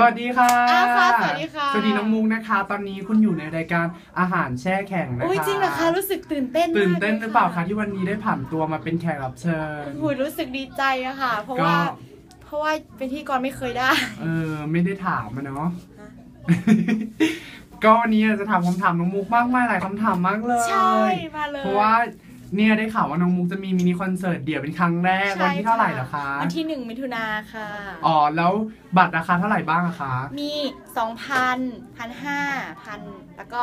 สวัสดีค่ะอ้าวค่ะสวัสดีค่ะ สวัสดีน้องมุกนะคะ ตอนนี้คุณอยู่ในรายการอาหารแช่แข็งนะคะโอ้ยจริงเหรอคะรู้สึกตื่นเต้นมากตื่นเต้นลยหรือเปล่าคะที่วันนี้ได้ผ่านตัวมาเป็นแขกรับเชิญโอ้ยรู้สึกดีใจอะค่ะ เพราะก็ว่า เพราะว่าเป็นที่กรไม่เคยได้ เออไม่ได้ถามมาเนาะฮะก็วันนี้จะถามคำถามน้องมุกมากมายหลายคำถามมากเลยใช่มาเลยเพราะว่า เนี่ยได้ข่าวว่าน้องมุกจะมีมินิคอนเสิร์ตเดี่ยวเป็นครั้งแรกใช่วันที่เท่าไหร่เหรอคะวันที่หนึ่งมิถุนาค่ะ อ๋อ แล้วบัตรราคาเท่าไหร่บ้างอะคะ มีสองพันพันห้าพันแล้วก็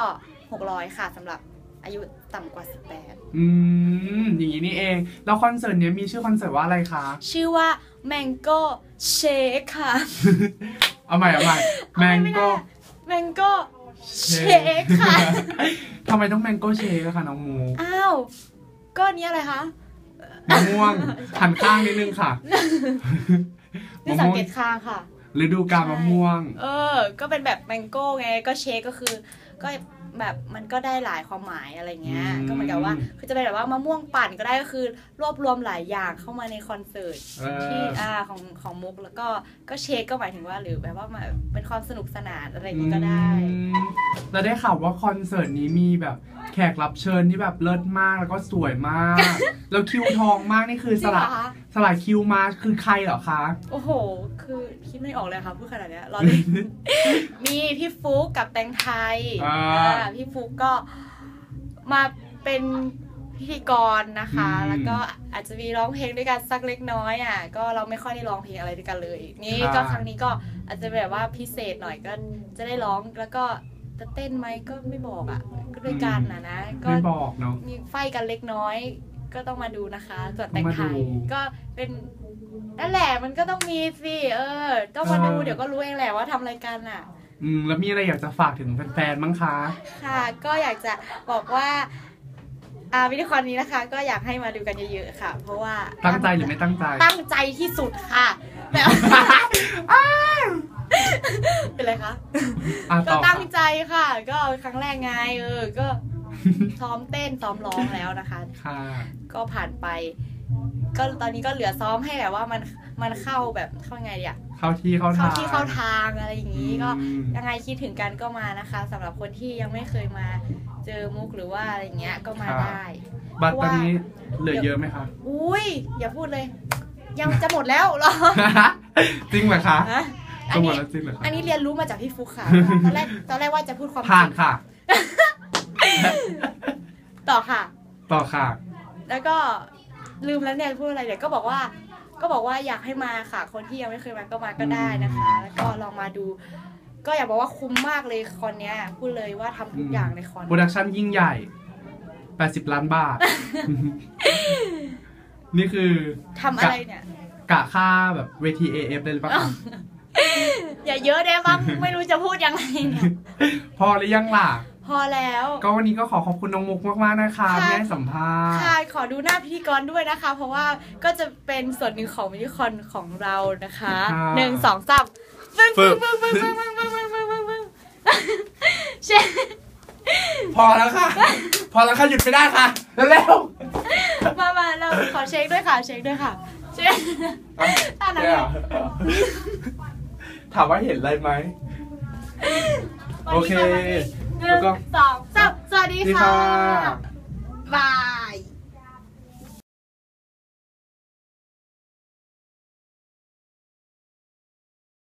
หกร้อยค่ะสำหรับอายุต่ำกว่าอืม อย่างนี้นี่เอง แล้วคอนเสิร์ตเนี้ยมีชื่อคอนเสิร์ตว่าอะไรคะ18ชื่อว่า Mango Shake ค่ะ เอาใหม่เอาใหม่แมงโก้ Mango Shake ค่ะ ทำไมต้องแมงโก้เชคอะคะน้องมูกอ้าว ก็อันนี้อะไรคะมะม่วงหันข้างนิดนึงค่ะนี่สังเกตค่างค่ะฤดูกาลมะม่วง เออ ก็เป็นแบบแมงโก้ไง ก็เชคก็คือ ก็แบบมันก็ได้หลายความหมายอะไรเงี้ยอืมก็เหมือนกับว่า คือจะเป็นแบบว่ามะม่วงปั่นก็ได้ก็คือ รวบรวมหลายอย่างเข้ามาในคอนเสิร์ตเอที่ออ่าของของมุกแล้วก็ก็เชคก็หมายถึงว่าหรือแบบว่ามาเป็นความสนุกสนานอะไรอย่างงี้ก็ได้อืมแล้วได้ข่าวว่าคอนเสิร์ตนี้มีแบบแขกรับเชิญที่แบบเลิศมากแล้วก็สวยมาก แล้วคิวทองมากนี่คือจสริงเหรละอคะ สละคิวมาคือใครเหรอคะ โอ้โห คือคิดไม่ออกเลยค่ะพูดขนาดเนี้ยรอเล่น มีพี่ฟุกกับแตงไทยอ่า อ่าพี่ฟุกก็มาเป็นพิธีกรนะคะอืมแล้วก็อาจจะมีร้องเพลงด้วยกันสักเล็กน้อยอะ ก็เราไม่ค่อยได้ร้องเพลงอะไรด้วยกันเลย นี่ค่ะก็ครั้งนี้ก็อาจจะแบบว่าพิเศษหน่อยก็จะได้ร้องแล้วก็ จะเต้นไหมก็ไม่บอกอะก็ด้วยกันนะนะก็ไม่บอกเนาะมีไฟกันเล็กน้อย ก็ต้องมาดูนะคะส่วนต้แต่องงมาไทยดูก็เป็นนั่นแหละมันก็ต้องมีสิเออ ต้องมาดูเออเดี๋ยวก็รู้เองแหละว่าทำรายการอะ อืมแล้วมีอะไรอยากจะฝากถึงแฟนๆบ้างคะค่ะ ก็อยากจะบอกว่าอ่าวิดีโอนี้นะคะ ก็อยากให้มาดูกันเยอะๆค่ะ เพราะว่าตั้งใจหรือไม่ตั้งใจ ตั้งใจที่สุดค่ะแบ บเป็นไรคะอะก็ต่อตั้งค่ะใจค่ะ ก็ครั้งแรกไงเออ ก็ซ้อมเต้นซ้อมร้องแล้วนะคะ ค่ะ ก็ผ่านไป ก็ตอนนี้ก็เหลือซ้อมให้แบบว่ามันมันเข้าแบบเข้าไงดีอะเข้าที่เข้าเข้าทาง ที่เข้าทางอะไรอย่างนี้ก็อืม ยังไงคิดถึงกันก็มานะคะสำหรับคนที่ยังไม่เคยมาเจอมุกหรือว่าอะไรเงี้ยก็มาได้ บัตรตอนนี้เหลือเยอะไหมคะ อุ้ยอย่าพูดเลย ยังจะหมดแล้วเหรอ จริงเหรอคะ ฮะ อัจะนหมดนี้แล้วจริงเหรอคะอันนี้เรียนรู้มาจากพี่ฟุกค่ะ ตอนแรกตอนแรกว่าจะพูดความจผ่านริงค่ะ ต่อค่ะ ต่อค่ะ แล้วก็ลืมแล้วเนี่ยพูดอะไรเดี๋ยวก็บอกว่าก็บอกว่าอยากให้มาค่ะคนที่ยังไม่เคยมาก็มาก็ได้นะคะ แล้วก็ลองมาดู ก็อยากบอกว่าคุ้มมากเลยคอนเนี้ยพูดเลยว่าทำทุกอย่างในคอนโปรดักชั่นยิ่งใหญ่ 80 ล้านบาท นี่คือทำอะไรเนี่ย กะค่าแบบเวที AF เลยหรือเปล่าคะ อย่าเยอะได้บ้างไม่รู้จะพูดยังไงเนี่ยพอหรือยังล่ะ พอแล้ว ก็วันนี้ก็ขอขอบคุณน้องมุกมากๆนะคะค่ะที่ให้สัมภาษณ์ค่ะขอดูหน้าพิธีกรด้วยนะคะ เพราะว่าก็จะเป็นส่วนหนึ่งของวิดีคอนของเรานะคะหนึ่งสองสามปึ้งปึ้งปึ้งปึ้งปึ้งปึ้งปึ้งปึ้งปึ้งปึ้งปึ้งเช่พอแล้วค่ะ พอแล้วค่ะหยุดไม่ได้ค่ะเร็วมามาเราขอเช็คด้วยค่ะ เช็คด้วยค่ะ เช็คๆตาหนังเนี่ย ถามว่าเห็นอะไรไหม โอเคหนึ่งสองสามสวัสดีนี่ค่ะค่ะบาย